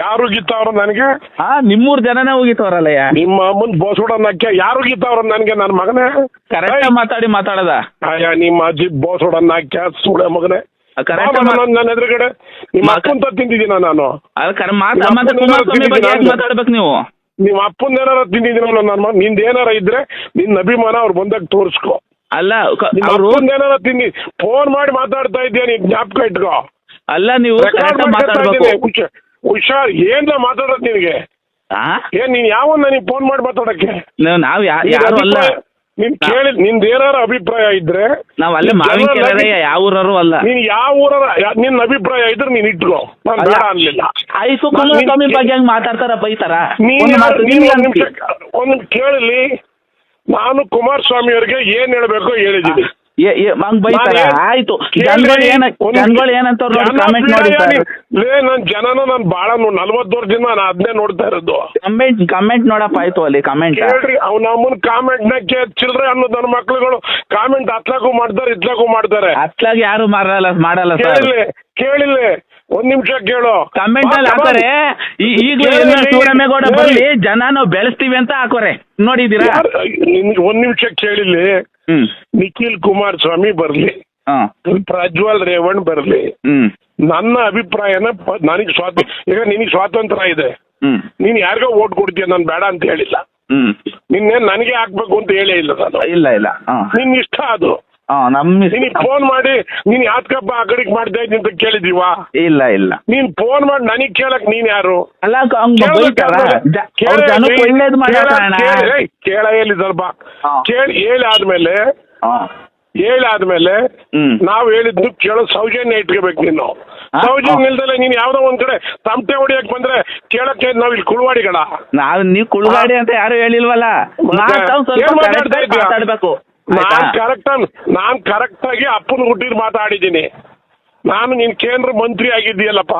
ಯಾರು ಗೀತಾವ್ರ ನನಗೆ? ಹಾ ನಿಮ್ಮೂರ್ ಜನನೇ ಹೋಗಿತ್ತವ್ರಲ್ಲಯ್ಯ. ನಿಮ್ಮ ಅಮ್ಮನ್ ನಕ್ಕೆ ಯಾರು ಗೀತಾವ್ರ ನನಗೆ ನನ್ನ ಮಗನೇ? ಕರೆಕ್ಟ್ ಮಾತಾಡಿ ಮಾತಾಡದ. ಅಯ್ಯ ನಿಮ್ಮ ಅಜ್ಜಿ ಬೋಸೋಡನ್ನಕ್ಕೆ ಸುಳೆ ಮಗನೇ. ಕರೆಕ್ಟ್ ನನ್ನ ಎದುರುಗಡೆ. ನಿಮ್ಮ ಅಕ್ಕಂತ ತಿಂದಿದ್ದೀನ ನಾನು? ನಾನು. ಮಾತಾಡ್ಬೇಕು ನೀವು? ನಿಮ್ಮ ಅಪ್ಪನ ಏನಾರ ತಿಂದಿದ್ದೀನ ನನ್ನ ನಿಂದ ಏನಾರ ಇದ್ರೆ ನಿನ್ನ ಅಭಿಮಾನ ಅವ್ರು ಬಂದಾಗ ತೋರಿಸ್ಕೊ. ಅಲ್ಲ ಅವರು ಏನಾರ ತಿಂದಿ ಫೋನ್ ಮಾಡಿ ಮಾತಾಡ್ತಾ ಇದ್ದೀಯ ನೀನ್ ಜ್ಞಾಪಕ ಇಟ್ಕೋ. ಅಲ್ಲ ನೀವು ಕರೆಕ್ಟ್ ಮಾತಾಡ್ಬೇಕು. ಹುಷಾರ್ ಏನ್ ಮಾತಾಡೋದ್ ನಿನ್ಗೆ? ಆ? ಏನ್ ನೀನ್ ಯಾವ ನನಗೆ ಫೋನ್ ಮಾಡಿ ಮಾತಾಡಕ್ಕೆ? ನೀವು ನಾವು ಯಾ- ನಿನ್ ಯಾರು ಅಲ್ಲ. ನಿನ್ ಕೇಳಿದ್ ಕೇಳಿ ನಿಂದ ಏನಾರ ಅಭಿಪ್ರಾಯ ಇದ್ರೆ ನಾವ್ ಅಲ್ಲೇ ಮಾವಿನ ಕೆರೆ ಯಾವ ಊರರು ಅಲ್ಲ. ನೀನ್ ಯಾವ ಊರರ ಯಾ- ನಿನ್ ಅಭಿಪ್ರಾಯ ಇದ್ರೆ ನೀನ್ ಇಟ್ಕೋ. ನಾನು ಅಲ್ಲ. ಬೇಡ ಅನ್ಲಿಲ್ಲ. ಆಯ್ತು ನಾನ್ ನಿನ್ ಕುಮಾರಸ್ವಾಮಿ ಕೇ- ಬಗ್ಗೆ ಹೆಂಗ್ ಮಾತಾಡ್ತಾರ ಬೈತಾರ ನೀನ್ ಒಂದು ಯಾರು- ಮಾತು ನೀನ್ ನೀವೇ ಒಂದ್ ಅನ್ಸಿ. ನಿಮಿಷ ಒಂದ್ ನಿಮಿಷ ಕೇಳಲಿ. ನಾನು ಕುಮಾರಸ್ವಾಮಿ ಅವ್ರಿಗೆ ಏನ್ ಹೇಳ್ಬೇಕು ಹೇಳಿದ್ದೀನಿ ಏ- ಏ- ಹಂಗ್ ಬೈತಾರ? ನಾನ್ ಏನ್- ಆಯ್ತು. ಜನಗಳು ಏನ ಒಂದ್ ಜನಗಳು ಏನಂತ ನೋಡಿ ಜನ ಕಾಮೆಂಟ್ ನೋಡಿ ಸರ್. ಲೇ ನನ್ ಜನನ ನಾನು ಬಾಳ ನಲ್ವತ್ತು ವರ್ಷದಿಂದ ನಾನು ಅದನ್ನೇ ನೋಡ್ತಾ ಇರೋದು. ಕಮೆಂಟ್ ಕಮೆಂಟ್ ನೋಡಪ್ಪ ಆಯ್ತು ಅಲ್ಲಿ ಕಮೆಂಟ್ ಕೇಳ್ರಿ ಅವ್ನ ಅಮ್ಮನ ಕಾಮೆಂಟ್ನ ಚಿಲ್ರೆ ಅನ್ನೋ ನನ್ನ ಮಕ್ಳುಗಳು ಕಾಮೆಂಟ್ ಹತ್ಲಾಗೂ ಮಾಡ್ತಾರೆ ಇತ್ಲಾಗೂ ಮಾಡ್ತಾರೆ ಅತ್ಲಾಗ ಯಾರು ಮಾಡಲ್ಲ ಮಾಡಲ್ಲ ಸರ್. ಕೇಳಿಲ್ಲ ಕೇಳಿಲ್ಲ. ಒಂದ್ ನಿಮಿಷ ಕೇಳು. ಕಮೆಂಟ್ ಅಲ್ಲಿ. ಹಾಕೋರೆ ಈ- ಈಗ್ಲೂ ಕೇಳಿ, ಎಂ ಶಿವರಾಮೇಗೌಡ ಬರ್ಲಿ ಜನ ನಾವು ಬೆಳೆಸ್ತೀವಿ ಅಂತ ಹಾಕೋರೆ. ನೋಡಿದೀರಾ ಯಾರ್- ಒಂದ್ ನಿಮಿಷ ಕೇಳಿಲ್ಲ. ಹ್ಮ್. ನಿಖಿಲ್ ಕುಮಾರಸ್ವಾಮಿ ಬರ್ಲಿ. ಹಾ. ಪ್ರಜ್ವಲ್ ರೇವಣ್ ಬರ್ಲಿ. ಹ್ಮ್. ನನ್ನ ಅಭಿಪ್ರಾಯನ ಪ- ನನಗೆ ಸ್ವಾತ ಈಗ ನಿನಗೆ ಸ್ವಾತಂತ್ರ್ಯ ಇದೆ. ಹ್ಮ್. ನೀನ್ ಯಾರಿಗೋ ಓಟ್ ಕೊಡ್ತೀಯ ನಾನು ಬೇಡ ಅಂತ ಹೇಳಿಲ್ಲ. ಹ್ಮ್. ನಿನ್ನೆ ನನಗೆ ಹಾಕ್ಬೇಕು ಅಂತ ಹೇಳೇ ಇಲ್ಲ ನಾನು. ಇಲ್ಲ ಇಲ್ಲ. ಹಾ. ನಿನ್ ಇಷ್ಟ ಅದು. ಹಾ ನಮ್ಮ ನಿನಗೆ ಫೋನ್ ಮಾಡಿ ನೀನ್ ಯಾತ್ಕಪ್ಪ ಆ ಕಡೆಗೆ ಮಾಡ್ತಾ ಇದ್ದೀನಿ ಅಂತ ಕೇಳಿದೀವಾ ಇಲ್ಲ ಇಲ್ಲ. ನೀನ್ ಫೋನ್ ಮಾಡಿ ನನಗ್ ಕೇಳಕ್ ನೀನ್ ಯಾರು? ಅಲ್ಲ ಹಂಗ ಬೈತಾರ? ಜ- ಅವ್ರ ಜನಕ್ಕೆ ಒಳ್ಳೇದ್ ಮಾಡ್ಯಾರ ಅಣ್ಣ. ಕೇಳ ಹೇಳಿ ಸ್ವಲ್ಪ. ಹಾ. ಕೇಳಿ ಹೇಳಿ ಆದ್ಮೇಲೆ ಹಾ. ಹೇಳಿ ಆದ್ಮೇಲೆ ಹ್ಮ್. ನಾವ್ ಹೇಳಿದ್ದು ಕೇಳೋ ಸೌಜನ್ಯ ಇಟ್ಕೋಬೇಕು ನೀನು. ಹಾ? ಸೌಜನ್ಯ ಇಲ್ದಲೆ ನೀನ್ ಯಾವ್ದೋ ಒಂದ್ ಕಡೆ ತಮಟೆ ಹೊಡಿಯಕ್ ಬಂದ್ರೆ ಕೇಳಕ್ಕೆ ನಾವ್ ಇಲ್ಲಿ ಕುಳುವಾಡಿಗಳ. ನಾವ್ ನೀವ್ ಕುಳ್ಗಾಡಿ ಅಂತ ಯಾರು ಹೇಳಿಲ್ವಲ್ಲ? ಮತ್ತೆ ಮಾತಾವ್ ಸ್ವಲ್ಪ ಏನ್ correct ಮಾತಾಡ್ತಾ ಆಗಿ ಮಾತಾಡ್ಬೇಕು. ನಾನ್? ಕರೆಕ್ಟ್ ನಾನ್ ಕರೆಕ್ಟ್ ಆಗಿ ಅಪ್ಪನ ಹುಟ್ಟಿದ್ ಮಾತಾಡಿದ್ದೀನಿ ನಾನು ನೀನ್ ಕೇಂದ್ರ ಮಂತ್ರಿ ಆಗಿದ್ದೀಯಲ್ಲಪ್ಪ